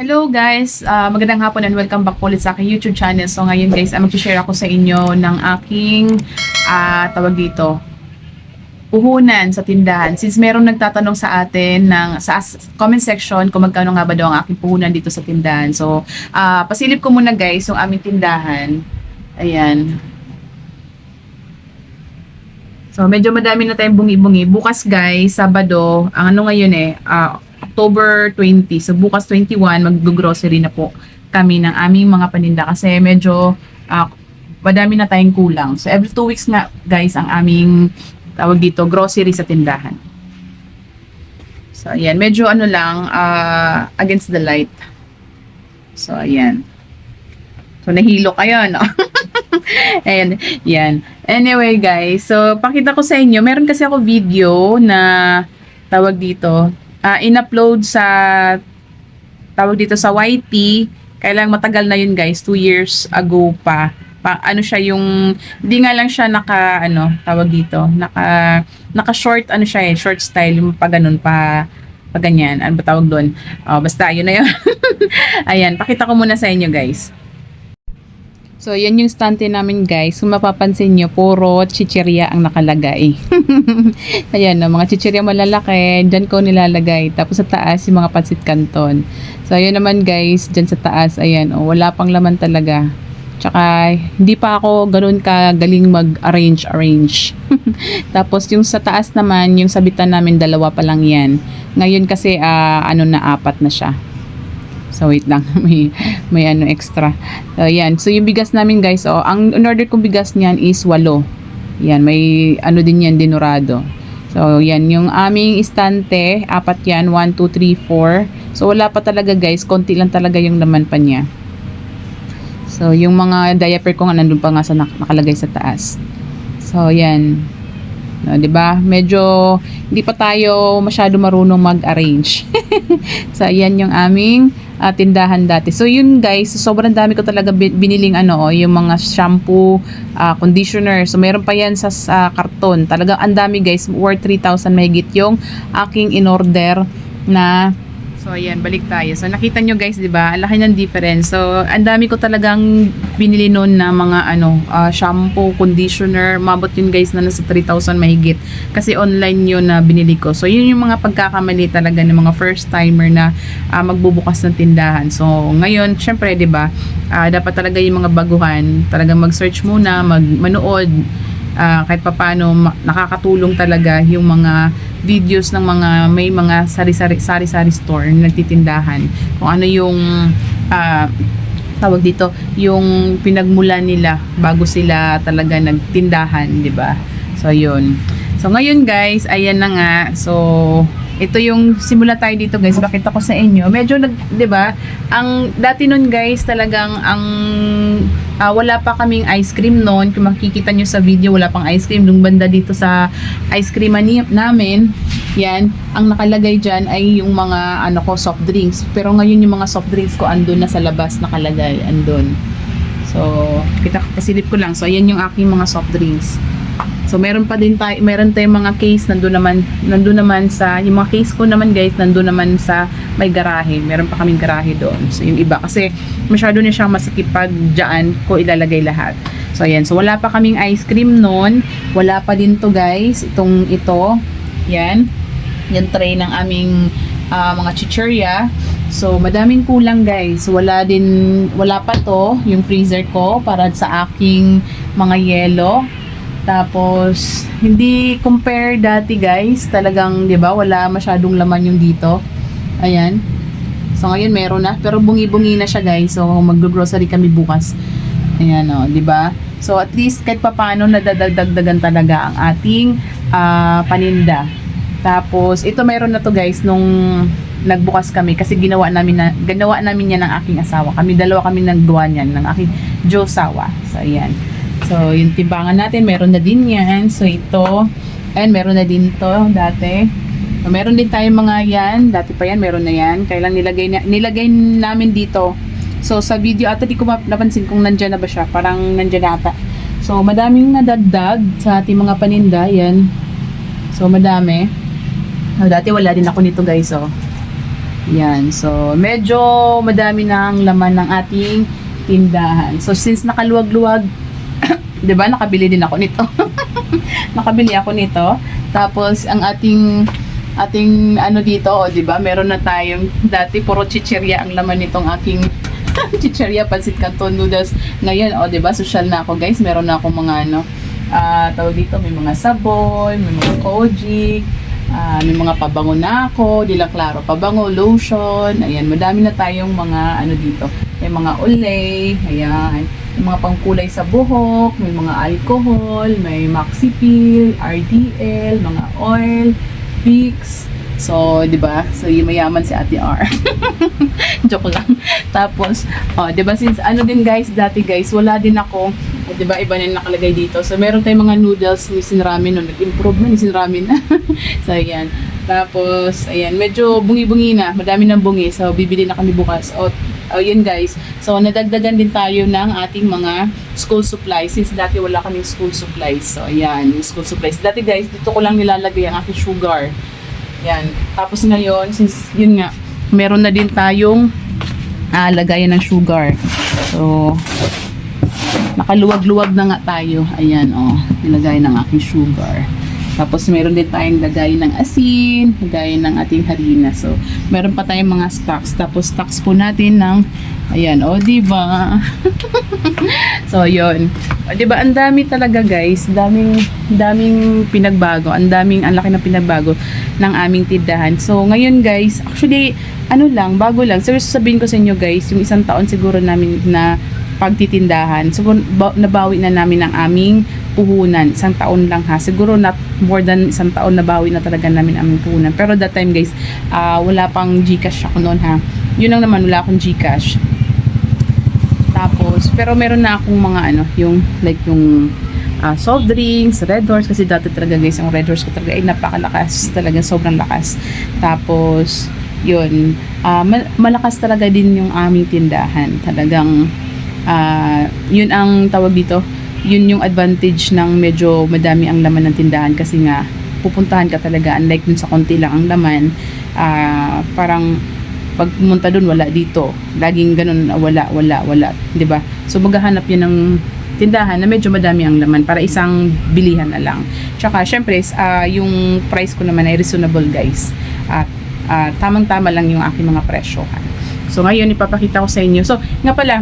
Hello guys, Ah, magandang hapon and welcome back ulit sa aking YouTube channel. So ngayon guys, uh, mag-share ako sa inyo ng aking ah, tawag dito, puhunan sa tindahan. Since merong nagtatanong sa atin ng sa comment section kung magkano nga ba daw ang aking puhunan dito sa tindahan. So, ah, pasilip ko muna guys yung aming tindahan. Ayan. So, medyo madami na tayong bungi-bungi. Bukas guys, Sabado, ang ano ngayon eh, ah, October 20. So, bukas 21, mag-grocery na po kami ng aming mga paninda kasi medyo ah, madami na tayong kulang. So, every two weeks nga guys, ang aming tawag dito, grocery sa tindahan. So, ayan. Medyo ano lang, ah, against the light. So, ayan. So, nahilo kayo, no? Ayan, yan. Anyway, guys, so pakita ko sa inyo, meron kasi ako video na tawag dito, ah in-upload sa tawag dito sa YT, kailang matagal na yun guys, 2 years ago pa. pa ano siya yung hindi nga lang siya naka ano tawag dito naka naka short ano siya eh short style yung pa ganun pa pa ganyan. Ano ba tawag doon? Oh, basta yun na yun. Ayan pakita ko muna sa inyo guys So, yan yung stante namin guys. Kung mapapansin nyo, puro chichirya ang nakalagay. Ayan, no, mga chichirya malalaki, dyan ko nilalagay. Tapos sa taas, yung mga pansit canton. So, ayan naman guys, dyan sa taas, ayan, oh, wala pang laman talaga. Tsaka, hindi pa ako ganun ka galing mag-arrange-arrange. Tapos, yung sa taas naman, yung sabitan namin, dalawa pa lang yan. Ngayon kasi, ah, ano na, apat na siya. So wait lang, may may ano extra. Yan. So yung bigas namin guys, oh, ang in order kong bigas niyan is walo. Yan, may ano din yan dinurado. So yan, yung aming istante, apat yan, 1 2 3 4. So wala pa talaga guys, konti lang talaga yung laman pa niya. So yung mga diaper ko nga nandun pa nga sa nak- nakalagay sa taas. So yan. No, 'di ba? Medyo hindi pa tayo masyado marunong mag-arrange. so ayan yung aming ah, tindahan dati. So yun guys, sobrang dami ko talaga bi- biniling ano, oh, yung mga shampoo, ah, conditioner. So meron pa yan sa, sa karton. Talagang ang dami guys, worth 3,000 mahigit yung aking in-order na So ayan, balik tayo. So nakita nyo guys, 'di ba? Ang laki ng difference. So ang dami ko talagang binili noon na mga ano, ah, shampoo, conditioner, mabot yun guys na nasa 3,000 mahigit. Kasi online yun na binili ko. So yun yung mga pagkakamali talaga ng mga first timer na ah, magbubukas ng tindahan. So ngayon, syempre 'di ba? ah, dapat talaga yung mga baguhan, talaga mag-search muna, mag manood ah, kahit papano nakakatulong talaga yung mga videos ng mga may mga sari-sari sari-sari store na nagtitindahan. Kung ano yung ah, tawag dito yung pinagmulan nila bago sila talaga nagtindahan di ba? So yun. So ngayon guys ayan na nga. So ito yung simula tayo dito guys. Bakit ako sa inyo? Medyo nag 'di ba? Ang dati nun guys talagang ang ah, wala pa kaming ice cream noon. Kung makikita nyo sa video wala pang ice cream. Nung banda dito sa ice cream namin yan ang nakalagay dyan ay yung mga ano ko soft drinks. Pero ngayon yung mga soft drinks ko andun na sa labas nakalagay andun. So kita pasilip ko lang. So ayan yung aking mga soft drinks So meron pa din tayo, meron tayong mga case nandoon naman, nandoon naman sa yung mga case ko naman guys, nandoon naman sa may garahe. Meron pa kaming garahe doon. So yung iba kasi masyado na siyang masikip pag diyan ko ilalagay lahat. So ayan, so wala pa kaming ice cream noon. Wala pa din to guys, itong ito. Yan. Yung tray ng aming ah, mga chichirya. So, madaming kulang guys. Wala din, wala pa to, yung freezer ko para sa aking mga yelo. Tapos, hindi compare dati guys. Talagang, di ba, wala masyadong laman yung dito. Ayan. So, ngayon meron na. Pero bungi-bungi na siya guys. So, mag-grocery kami bukas. Ayan o, di ba? So, at least kahit papano nadadagdagan talaga ang ating ah, paninda. Tapos, ito meron na to guys nung nagbukas kami kasi ginawa namin na ginawa namin yan ng aking asawa. Kami dalawa kami naggawa niyan ng aking Josawa. So, ayan. So, yung timbangan natin, meron na din yan. So, ito. And meron na din to dati. So, meron din tayong mga yan. Dati pa yan, meron na yan. Kailang nilagay, na, nilagay namin dito. So, sa video, ata di ko napansin kung nandyan na ba siya. Parang nandyan na ata. So, madaming nadagdag sa ating mga paninda. Yan. So, madami. So, dati wala din ako nito guys, oh. Yan. So, medyo madami ang laman ng ating tindahan. So, since nakaluwag-luwag, 'di ba? Nakabili din ako nito. Nakabili ako nito. Tapos ang ating ating ano dito, oh, 'di ba? Meron na tayong dati puro chichirya ang laman nitong aking chichirya pancit canton noodles. Ngayon, oh, 'di ba? Social na ako, guys. Meron na akong mga ano, ah tawag dito, may mga sabon, may mga kojic, ah, may mga pabango na ako, dila klaro, pabango, lotion, ayan, madami na tayong mga ano dito, may mga olay, ayan, may mga pangkulay sa buhok, may mga alcohol, may Maxipil, RDL, mga oil, Vicks, So, 'di ba? So, mayaman si Ate R. Joke lang. Tapos, oh, 'di ba since ano din guys, dati guys, wala din ako, oh, 'di ba? Iba na nakalagay dito. So, meron tayong mga noodles ni Ramen no, nag-improve na ni Ramen. so, ayan. Tapos, ayan, medyo bungi-bungi na. Madami ng bungi. So, bibili na kami bukas. O, oh, yun guys. So, nadagdagan din tayo ng ating mga school supplies since dati wala kaming school supplies. So, ayan, yung school supplies. Dati guys, dito ko lang nilalagay ang aking sugar. Yan. Tapos ngayon, since yun nga, meron na din tayong ah, lagayan ng sugar. So, nakaluwag-luwag na nga tayo. Ayan, oh, nilagay ng aking sugar. Tapos meron din tayong lagay ng asin, lagay ng ating harina. So, meron pa tayong mga stocks. Tapos stocks po natin ng ayan, oh, di ba? so, yun. O, di ba, ang dami talaga, guys. Daming daming pinagbago. Ang daming ang laki ng pinagbago ng aming tindahan. So, ngayon, guys, actually, ano lang, bago lang. So, sabihin ko sa inyo, guys, yung isang taon siguro namin na pagtitindahan. So, ba- nabawi na namin ang aming puhunan. Isang taon lang ha. Siguro not more than isang taon nabawi na talaga namin ang puhunan. Pero that time guys, ah, wala pang Gcash ako noon ha. Yun lang naman, wala akong Gcash. Tapos, pero meron na akong mga ano, yung like yung ah, soft drinks, red horse kasi dati talaga guys, ang red horse ko talaga ay napakalakas, talaga sobrang lakas. Tapos, yun, mal- malakas talaga din yung aming tindahan. Talagang ah, yun ang tawag dito, yun yung advantage ng medyo madami ang laman ng tindahan kasi nga pupuntahan ka talaga unlike dun sa konti lang ang laman ah, parang pag pumunta dun wala dito. Laging ganun wala wala wala 'di ba? So maghahanap yun ng tindahan na medyo madami ang laman para isang bilihan na lang. Tsaka syempre ah, yung price ko naman ay reasonable guys. At ah, tamang-tama lang yung aking mga presyohan. So ngayon ipapakita ko sa inyo. So nga pala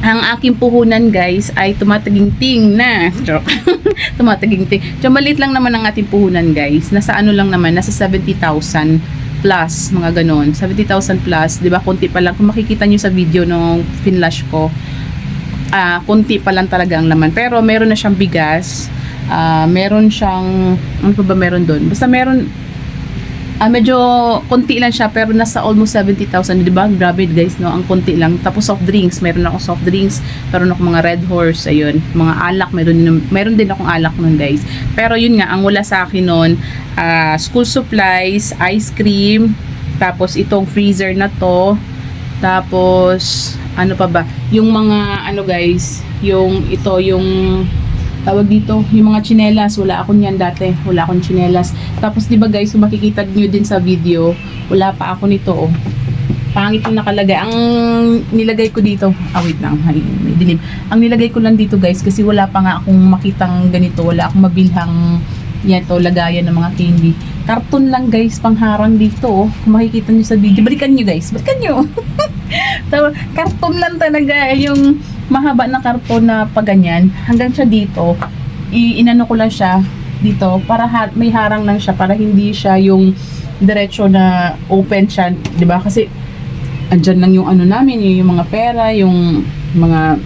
ang aking puhunan guys ay tumataginting na. Tumataginting. So maliit lang naman ang ating puhunan guys. Nasa ano lang naman, nasa 70,000 plus, mga ganon. 70,000 plus, 'di ba? Kunti pa lang kung makikita niyo sa video nung finlash ko. Ah, kunti pa lang talaga ang laman. Pero meron na siyang bigas. Ah, meron siyang ano pa ba meron doon? Basta meron Ah, medyo konti lang siya pero nasa almost 70,000, 'di ba? Grabe guys, no. Ang konti lang. Tapos soft drinks, meron ako soft drinks, meron ako mga Red Horse, ayun. Mga alak, meron din, meron din akong alak nun, guys. Pero yun nga, ang wala sa akin nun, ah, school supplies, ice cream, tapos itong freezer na to, tapos ano pa ba? Yung mga ano guys, yung ito yung tawag dito, yung mga chinelas, wala ako niyan dati, wala akong chinelas. Tapos 'di ba guys, kung makikita niyo din sa video, wala pa ako nito oh. Pangit yung nakalagay. Ang nilagay ko dito, ah wait lang, ay, may dilim. Ang nilagay ko lang dito guys, kasi wala pa nga akong makitang ganito, wala akong mabilhang yan to, lagayan ng mga candy. Karton lang guys, pangharang dito oh. Kung makikita niyo sa video, balikan niyo guys, balikan. Tawa, karton lang talaga yung mahaba na karton na paganyan hanggang siya dito i inano ko lang siya dito para ha- may harang lang siya para hindi siya yung diretso na open siya 'di ba? Kasi andyan lang yung ano namin yung, yung mga pera yung mga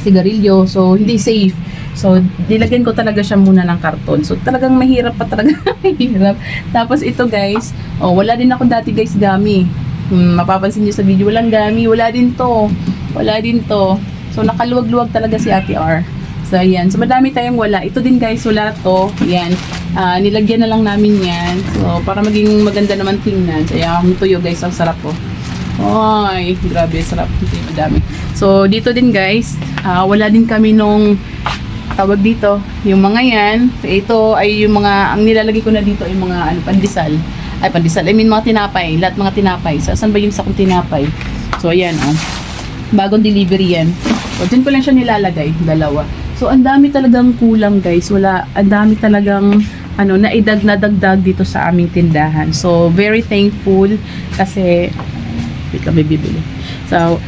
sigarilyo. So hindi safe. So dilagyan ko talaga siya muna ng karton. So talagang mahirap pa talaga. Mahirap. Tapos ito guys oh wala din ako dati guys gami hmm, mapapansin niyo sa video walang gami wala din to. Wala din to so nakaluwag-luwag talaga si Ate R so ayan so madami tayong wala ito din guys wala to yan Ah, nilagyan na lang namin yan so para maging maganda naman tingnan so ayan ang tuyo guys ang sarap po Ay, grabe, sarap. Hindi madami. So, dito din guys, ah, wala din kami nung tawag dito, yung mga yan. Ito ay yung mga, ang nilalagay ko na dito ay mga ano, pandesal. Ay, pandesal. I mean, mga tinapay. Lahat mga tinapay. Sa, saan ba yung sa kong tinapay? So, ayan, oh. Bagong delivery yan. So, dyan ko lang siya nilalagay. Dalawa. So, ang dami talagang kulang, guys. Wala, ang dami talagang ano, naidag na dagdag dito sa aming tindahan. So, very thankful kasi wait may bibili. So,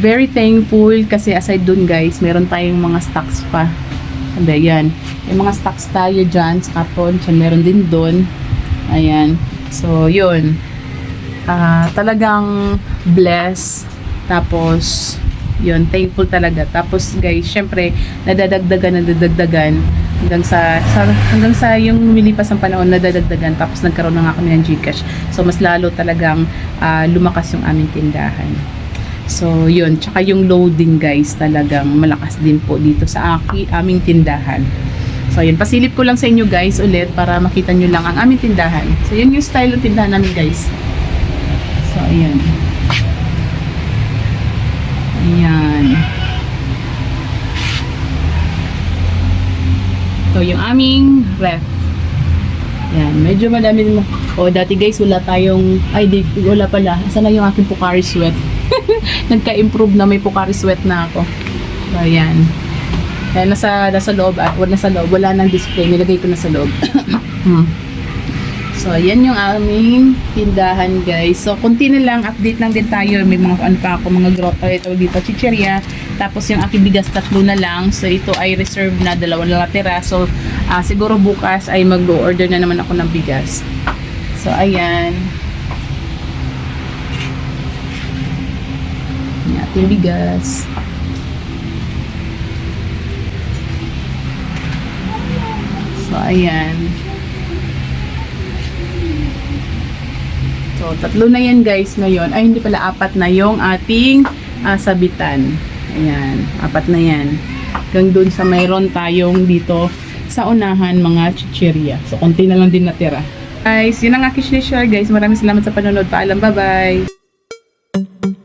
very thankful kasi aside dun guys, meron tayong mga stocks pa. Sabi, yan. May mga stocks tayo dyan sa karton. So, meron din dun. Ayan. So, yun. Ah, talagang blessed. Tapos, yun, thankful talaga. Tapos, guys, syempre, nadadagdagan, nadadagdagan. Hanggang sa, sa hanggang sa yung milipas ng panahon nadadagdagan. Tapos nagkaroon na nga kami ng Gcash. So mas lalo talagang ah, lumakas yung aming tindahan. So yun. Tsaka yung loading guys talagang malakas din po dito sa aki, aming tindahan. So yun. Pasilip ko lang sa inyo guys ulit para makita nyo lang ang aming tindahan. So yun yung style ng tindahan namin guys. So ayan ito yung aming ref. Yan medyo madami mo. O dati guys wala tayong ay di, wala pala. Saan na yung aking Pocari sweat? Nagka-improve na may Pocari sweat na ako. So ayan kaya nasa, nasa loob at wala nasa loob. Wala nang display. Nilagay ko na sa loob. Hmm. So, yan yung aming tindahan, guys. So, kunti na lang, update lang din tayo. May mga ano pa ako, mga grotto ito dito, chicheria. Tapos yung aking bigas, tatlo na lang. So, ito ay reserve na, dalawa na natira. So, ah, siguro bukas ay mag-order na naman ako ng bigas. So, ayan. Yung ating bigas. So, ayan. So, tatlo na yan guys ngayon. Ay, hindi pala, apat na yung ating ah, sabitan. Ayan, apat na yan. Hanggang dun sa mayroon tayong dito sa unahan mga chichirya. So, konti na lang din natira. Guys, yun ang aking share guys. Maraming salamat sa panonood. Paalam, bye-bye!